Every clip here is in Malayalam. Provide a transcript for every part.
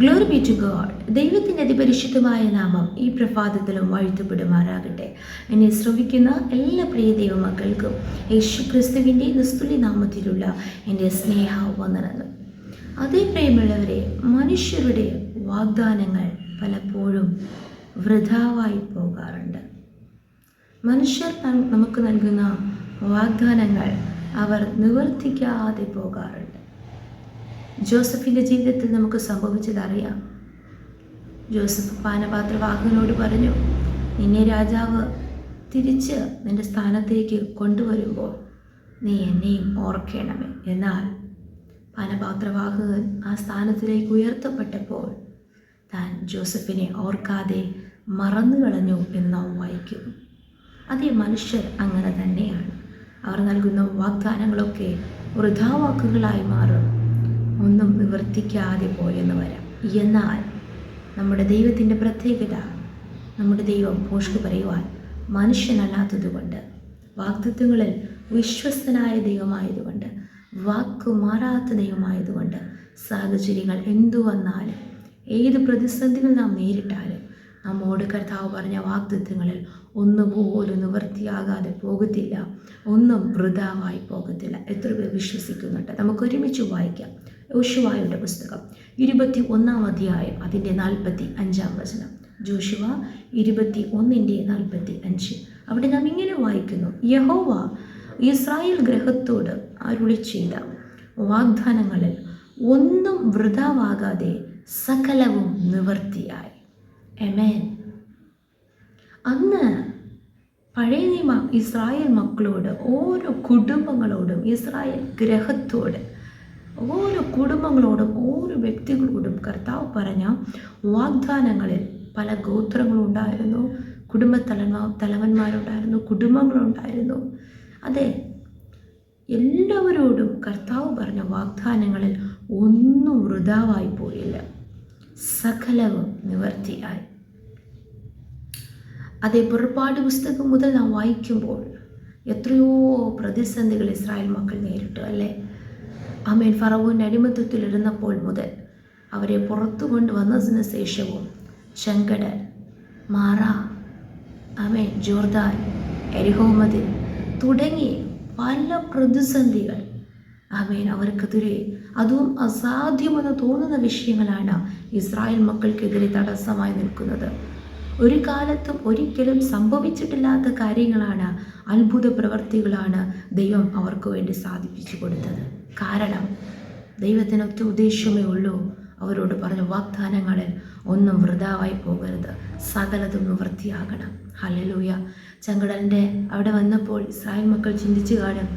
ഗ്ലോറി ബി ടു ഗോഡ് ദൈവത്തിന്റെ അതിപരിശുദ്ധമായ നാമം ഈ പ്രഭാതത്തിലും വാഴ്ത്തപ്പെടുമാറാകട്ടെ. എന്നെ ശ്രവിക്കുന്ന എല്ലാ പ്രിയ ദൈവമക്കൾക്കും യേശു ക്രിസ്തുവിന്റെ നിസ്തുല്യ നാമത്തിലുള്ള എന്റെ സ്നേഹ വന്ദനങ്ങൾ. അതേ പ്രേമുള്ളവരെ മനുഷ്യരുടെ വാഗ്ദാനങ്ങൾ പലപ്പോഴും വൃഥാവായി പോകാറുണ്ട്. മനുഷ്യർ നമുക്ക് നൽകുന്ന വാഗ്ദാനങ്ങൾ അവർ നിവർത്തിക്കാതെ പോകാറുണ്ട്. ജോസഫിന്റെ ജീവിതത്തിൽ നമുക്ക് സംഭവിച്ചതറിയാം ജോസഫ് പാനപാത്രവാഹകനോട് പറഞ്ഞു നിന്നെ രാജാവ് തിരിച്ച് നിന്റെ സ്ഥാനത്തേക്ക് കൊണ്ടുവരുമ്പോൾ നീ എന്നെയും ഓർക്കണമേ. എന്നാൽ പാനപാത്രവാഹകൻ ആ സ്ഥാനത്തിലേക്ക് ഉയർത്തപ്പെട്ടപ്പോൾ താൻ ജോസഫിനെ ഓർക്കാതെ മറന്നു കളഞ്ഞു എന്ന് നാം വായിക്കുന്നു. അതേ മനുഷ്യർ അങ്ങനെ തന്നെയാണ്. അവർ നൽകുന്ന വാഗ്ദാനങ്ങളൊക്കെ വൃഥാവാക്കുകളായി മാറും ഒന്നും നിവർത്തിക്കാതെ പോയെന്ന് വരാം എന്നാൽ നമ്മുടെ ദൈവത്തിന്റെ പ്രത്യേകത നമ്മുടെ ദൈവം പോഷ്ക് പറയുവാൻ മനുഷ്യനല്ലാത്തതുകൊണ്ട് വാക്തത്വങ്ങളിൽ വിശ്വസ്തനായ ദൈവമായതുകൊണ്ട് വാക്കു മാറാത്ത ദൈവമായതുകൊണ്ട് സാഹചര്യങ്ങൾ എന്തു വന്നാലും ഏത് പ്രതിസന്ധികൾ നാം നേരിട്ടാലും നമ്മോട് കർത്താവ് പറഞ്ഞ വാക്തത്വങ്ങളിൽ ഒന്നുപോലും നിവൃത്തിയാകാതെ പോകത്തില്ല ഒന്നും വൃതാവായി പോകത്തില്ല. എത്ര പേർ വിശ്വസിക്കുന്നുണ്ട്. നമുക്ക് ഒരുമിച്ച് വായിക്കാം. യോശുവായുടെ പുസ്തകം. ഇരുപത്തി ഒന്നാം അധ്യായം അതിന്റെ നാൽപ്പത്തി അഞ്ചാം വചനം. ജോഷുവ ഇരുപത്തി ഒന്നിന്റെ നാൽപ്പത്തി അഞ്ച് അവിടെ നാം ഇങ്ങനെ വായിക്കുന്നു. യഹോവ ഇസ്രായേൽ ഗ്രഹത്തോട് അരുളി ചെയ്ത വാഗ്ദാനങ്ങളിൽ ഒന്നും വൃതാവാകാതെ സകലവും നിവർത്തിയായി. എമേൻ അന്ന് പഴയ നിയമ ഇസ്രായേൽ മക്കളോട് ഓരോ കുടുംബങ്ങളോടും ഇസ്രായേൽ ഗ്രഹത്തോട് ഓരോ കുടുംബങ്ങളോടും ഓരോ വ്യക്തികളോടും കർത്താവ് പറഞ്ഞ വാഗ്ദാനങ്ങളിൽ പല ഗോത്രങ്ങളും ഉണ്ടായിരുന്നു. കുടുംബ തലവ തലവന്മാരുണ്ടായിരുന്നു കുടുംബങ്ങളുണ്ടായിരുന്നു. അതെ എല്ലാവരോടും കർത്താവ് പറഞ്ഞ വാഗ്ദാനങ്ങളിൽ ഒന്നും വൃതാവായി പോയില്ല. സകലവും നിവർത്തിയായി. അതേ പുറപ്പാട് പുസ്തകം മുതൽ നാം വായിക്കുമ്പോൾ എത്രയോ പ്രതിസന്ധികൾ ഇസ്രായേൽ മക്കൾ നേരിട്ടു അല്ലേ? അമേൻ ഫറവൂന്റെ അടിമത്വത്തിലിരുന്നപ്പോൾ മുതൽ അവരെ പുറത്തു കൊണ്ടുവന്നതിന് ശേഷവും ചെങ്കടൽ മാറ ആമേൻ ജോർദാൻ എരിഹോമതിൽ തുടങ്ങി പല പ്രതിസന്ധികൾ. ആമേൻ. അവർക്കെതിരെ അതും അസാധ്യമെന്ന് തോന്നുന്ന വിഷയങ്ങളാണ് ഇസ്രായേൽ മക്കൾക്കെതിരെ തടസ്സമായി നിൽക്കുന്നത്. ഒരു കാലത്തും ഒരിക്കലും സംഭവിച്ചിട്ടില്ലാത്ത കാര്യങ്ങളാണ് അത്ഭുത പ്രവർത്തികളാണ് ദൈവം അവർക്ക് വേണ്ടി സാധിപ്പിച്ചു കൊടുത്തത്. കാരണം ദൈവത്തിന് ഒറ്റ ഉദ്ദേശമേ ഉള്ളൂ. അവരോട് പറഞ്ഞ വാഗ്ദാനങ്ങളിൽ ഒന്നും വൃതാവായി പോകരുത്. സകലതും വൃത്തിയാകണം ഹലലൂയ ചെങ്കടലിന്റെ അവിടെ വന്നപ്പോൾ ഇസ്രായേൽ മക്കൾ ചിന്തിച്ചു കാണും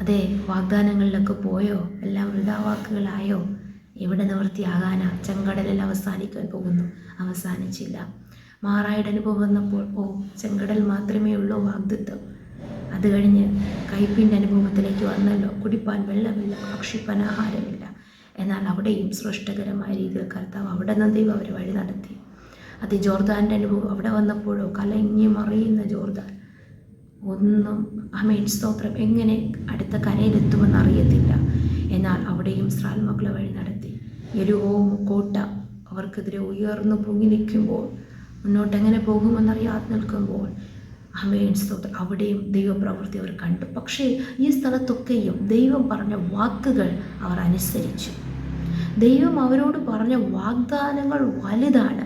അതെ വാഗ്ദാനങ്ങളിലൊക്കെ പോയോ? എല്ലാം വൃതാവാക്കുകളായോ? എവിടെ നിവൃത്തിയാകാനാ? ചെങ്കടലിൽ അവസാനിക്കാൻ പോകുന്നു. അവസാനിച്ചില്ല. മാറായുടെ അനുഭവം വന്നപ്പോൾ ഓ ചെങ്കടൽ മാത്രമേ ഉള്ളൂ വാഗ്ദത്വം അത് കഴിഞ്ഞ് കയ്പിന്റെ അനുഭവത്തിലേക്ക് വന്നല്ലോ. കുടിപ്പാൻ വെള്ളമില്ല ഭക്ഷിപ്പാൻ ആഹാരമില്ല. എന്നാൽ അവിടെയും സൃഷ്ടകരമായ രീതിയിൽ കർത്താവ് അവിടെ നിന്ന് ദൈവം അവർ വഴി നടത്തി. അത് ജോർദാന്റെ അനുഭവം അവിടെ വന്നപ്പോഴോ കലങ്ങി മറിയുന്ന ജോർദാൻ. ഒന്നും അമേൻ സ്തോത്രം എങ്ങനെ അടുത്ത കരയിലെത്തുമെന്ന് അറിയത്തില്ല. എന്നാൽ അവിടെയും ഇസ്രായേൽ മക്കളെ വഴി നടത്തി. എരുവോ കോട്ട അവർക്കെതിരെ ഉയർന്നു പൊങ്ങി നിൽക്കുമ്പോൾ മുന്നോട്ട് എങ്ങനെ പോകുമെന്നറിയാതെ നിൽക്കുമ്പോൾ അമേൻ സ്തോത്രം. അവിടെയും ദൈവപ്രവൃത്തി അവർ കണ്ടു. പക്ഷേ ഈ സ്ഥലത്തൊക്കെയും ദൈവം പറഞ്ഞ വാക്കുകൾ അവർ അനുസരിച്ചു. ദൈവം അവരോട് പറഞ്ഞ വാഗ്ദാനങ്ങൾ വലുതാണ്.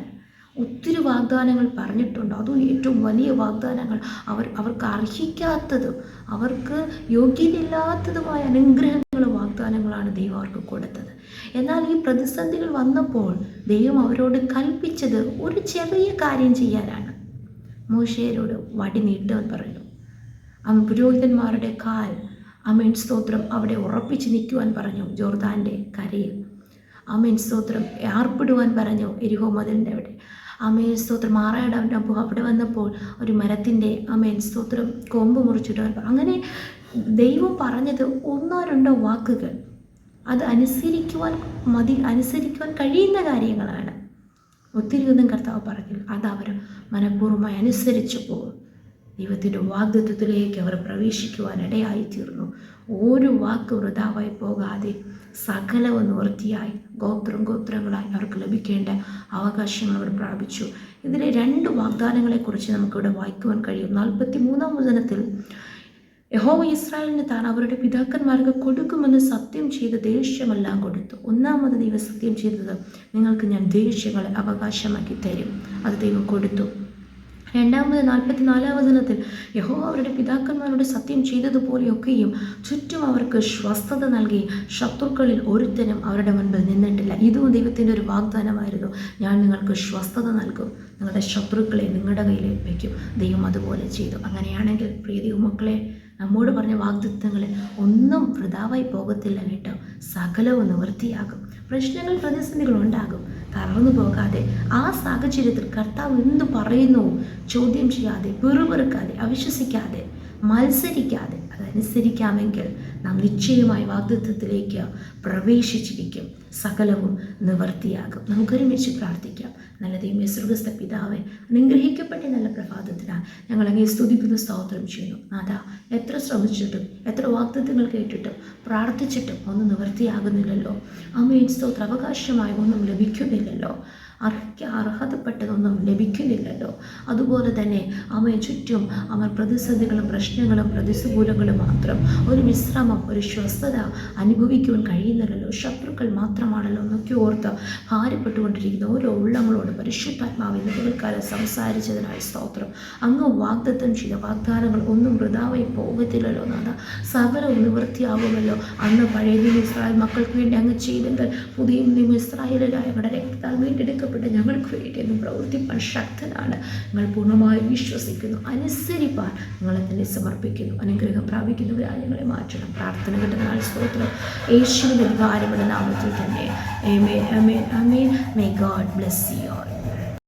ഒത്തിരി വാഗ്ദാനങ്ങൾ പറഞ്ഞിട്ടുണ്ട്. അതും ഏറ്റവും വലിയ വാഗ്ദാനങ്ങൾ അവർ അവർക്ക് അർഹിക്കാത്തതും അവർക്ക് യോഗ്യതയില്ലാത്തതുമായ അനുഗ്രഹങ്ങളും വാഗ്ദാനങ്ങളാണ് ദൈവം അവർക്ക് കൊടുത്തത്. എന്നാൽ ഈ പ്രതിസന്ധികൾ വന്നപ്പോൾ ദൈവം അവരോട് കൽപ്പിച്ചത് ഒരു ചെറിയ കാര്യം ചെയ്യാനാണ്. മോശേരോട് വടി നീട്ടുവാൻ പറഞ്ഞു ആ പുരോഹിതന്മാരുടെ കാൽ അമീൻ സ്തോത്രം അവിടെ ഉറപ്പിച്ച് നിൽക്കുവാൻ പറഞ്ഞു ജോർദാന്റെ കരയിൽ. അമീൻ സ്തോത്രം ഏർപ്പെടുവാൻ പറഞ്ഞു എരിഹോ മതിലിന്റെ അവിടെ. അമേൻ സ്തോത്രം മാറായുടെ അവന്റെ അപ്പോൾ അവിടെ വന്നപ്പോൾ ഒരു മരത്തിന്റെ അമേൻ സ്തോത്രം കൊമ്പ് മുറിച്ചിട്ട് അങ്ങനെ ദൈവം പറഞ്ഞത് ഒന്നോ രണ്ടോ വാക്കുകൾ. അത് അനുസരിക്കുവാൻ മതി അനുസരിക്കുവാൻ കഴിയുന്ന കാര്യങ്ങളാണ്. ഒത്തിരി ഒന്നും കർത്താവ് പറഞ്ഞില്ല. അത് അവർ മനഃപൂർവമായി അനുസരിച്ചപ്പോൾ ദൈവത്തിന്റെ വാഗ്ദത്വത്തിലേക്ക് അവർ പ്രവേശിക്കുവാനിടയായി തീർന്നു ഒരു വാക്ക് വൃതാവായി പോകാതെ സകലവും നിവൃത്തിയായി ഗോത്രം ഗോത്രങ്ങളായി അവർക്ക് ലഭിക്കേണ്ട അവകാശങ്ങൾ അവർ പ്രാപിച്ചു. ഇതിലെ രണ്ട് വാഗ്ദാനങ്ങളെക്കുറിച്ച് നമുക്കിവിടെ വായിക്കുവാൻ കഴിയും. നാൽപ്പത്തി മൂന്നാം വചനത്തിൽ യഹോവ ഇസ്രായേലിന് താൻ അവരുടെ പിതാക്കന്മാർക്ക് കൊടുക്കുമെന്ന് സത്യം ചെയ്ത ദേഷ്യമെല്ലാം കൊടുത്തു. ഒന്നാമത് ദൈവം സത്യം ചെയ്തത് നിങ്ങൾക്ക് ഞാൻ ദേഷ്യങ്ങളെ അവകാശമാക്കി തരും. അത് ദൈവം കൊടുത്തു. രണ്ടാമത് നാൽപ്പത്തിനാലാം വചനത്തിൽ യഹോ അവരുടെ പിതാക്കന്മാരോട് സത്യം ചെയ്തതുപോലെയൊക്കെയും ചുറ്റും അവർക്ക് സ്വസ്ഥത നൽകി ശത്രുക്കളിൽ ഒരുത്തനും അവരുടെ മുൻപിൽ നിന്നിട്ടില്ല. ഇതും ദൈവത്തിന്റെ ഒരു വാഗ്ദാനമായിരുന്നു. ഞാൻ നിങ്ങൾക്ക് സ്വസ്ഥത നൽകും. നിങ്ങളുടെ ശത്രുക്കളെ നിങ്ങളുടെ കയ്യിൽ ഏൽപ്പിക്കും ദൈവം അതുപോലെ ചെയ്തു. അങ്ങനെയാണെങ്കിൽ പ്രീതി ദൈവമക്കളെ നമ്മോട് പറഞ്ഞ വാഗ്ദത്തങ്ങളെ ഒന്നും വൃതാവായി പോകത്തില്ല കേട്ടോ. സകലവും നിവൃത്തിയാകും. പ്രശ്നങ്ങൾ പ്രതിസന്ധികൾ ഉണ്ടാകും തളർന്നു പോകാതെ ആ സാഹചര്യത്തിൽ കർത്താവ് എന്ത് പറയുന്നു? ചോദ്യം ചെയ്യാതെ വെറുവെറുക്കാതെ അവിശ്വസിക്കാതെ മത്സരിക്കാതെ അതനുസരിക്കാമെങ്കിൽ നാം നിശ്ചയമായി വാഗ്ദത്വത്തിലേക്ക് പ്രവേശിച്ചിരിക്കും. സകലവും നിവർത്തിയാകും. നമുക്കൊരുമിച്ച് പ്രാർത്ഥിക്കാം. നല്ല ദൈവമേ സൃഗസ്ഥ പിതാവെ അനുഗ്രഹിക്കപ്പെട്ട നല്ല പ്രഭാതത്തിനാണ് ഞങ്ങൾ അങ്ങനെ സ്തുതിക്കുന്ന സ്തോത്രം ചെയ്യുന്നു. നാഥ എത്ര ശ്രമിച്ചിട്ടും എത്ര വാഗ്ദത്വങ്ങൾ കേട്ടിട്ടും പ്രാർത്ഥിച്ചിട്ടും ഒന്നും നിവർത്തിയാകുന്നില്ലല്ലോ. അമ്മയും സ്തോത്ര. അവകാശമായി ഒന്നും ലഭിക്കുന്നില്ലല്ലോ. അർഹ അർഹതപ്പെട്ടതൊന്നും ലഭിക്കുന്നില്ലല്ലോ. അതുപോലെ തന്നെ അവയെ ചുറ്റും അവർ പ്രതിസന്ധികളും പ്രശ്നങ്ങളും പ്രതികൂലങ്ങളും മാത്രം ഒരു വിശ്രമം ഒരു സ്വസ്ഥത അനുഭവിക്കുവാൻ കഴിയുന്നില്ലല്ലോ. ശത്രുക്കൾ മാത്രമാണല്ലോ എന്നൊക്കെ ഓർത്ത് ഭാരപ്പെട്ടുകൊണ്ടിരിക്കുന്ന ഓരോ ഉള്ളങ്ങളോട് പരിശുദ്ധാത്മാവ് ഇന്ന് പകൽക്കാലം സംസാരിച്ചതിനായി സ്തോത്രം. അങ്ങ് വാഗ്ദത്തം ചെയ്ത വാഗ്ദാനങ്ങൾ ഒന്നും വൃതാവായി പോകത്തില്ലല്ലോ നാഥ. സകലവും നിവൃത്തിയാകുമല്ലോ. അന്ന് പഴയ നിയമ മക്കൾക്ക് വേണ്ടി അങ്ങ് ചെയ്തെങ്കിൽ പുതിയ നിയമ വളരെ രക്തത്താൽ വീണ്ടെടുക്കപ്പെട്ട ഞങ്ങൾക്ക് വേണ്ടി എന്ന് പ്രവർത്തിപ്പാൻ ശക്തനാണ് നിങ്ങൾ പൂർണമായും വിശ്വസിക്കുന്നു. അനുസരിപ്പാൻ നിങ്ങളെ തന്നെ സമർപ്പിക്കുന്നു. അനുഗ്രഹം പ്രാപിക്കുന്നവരായി ഞങ്ങളെ മാറ്റണം. പ്രാർത്ഥന കിട്ടുന്ന സ്തോത്രം. യേശുവിന്റെ അധികാരമുള്ള നാമത്തിൽ തന്നെ. Amen, amen, amen. May God.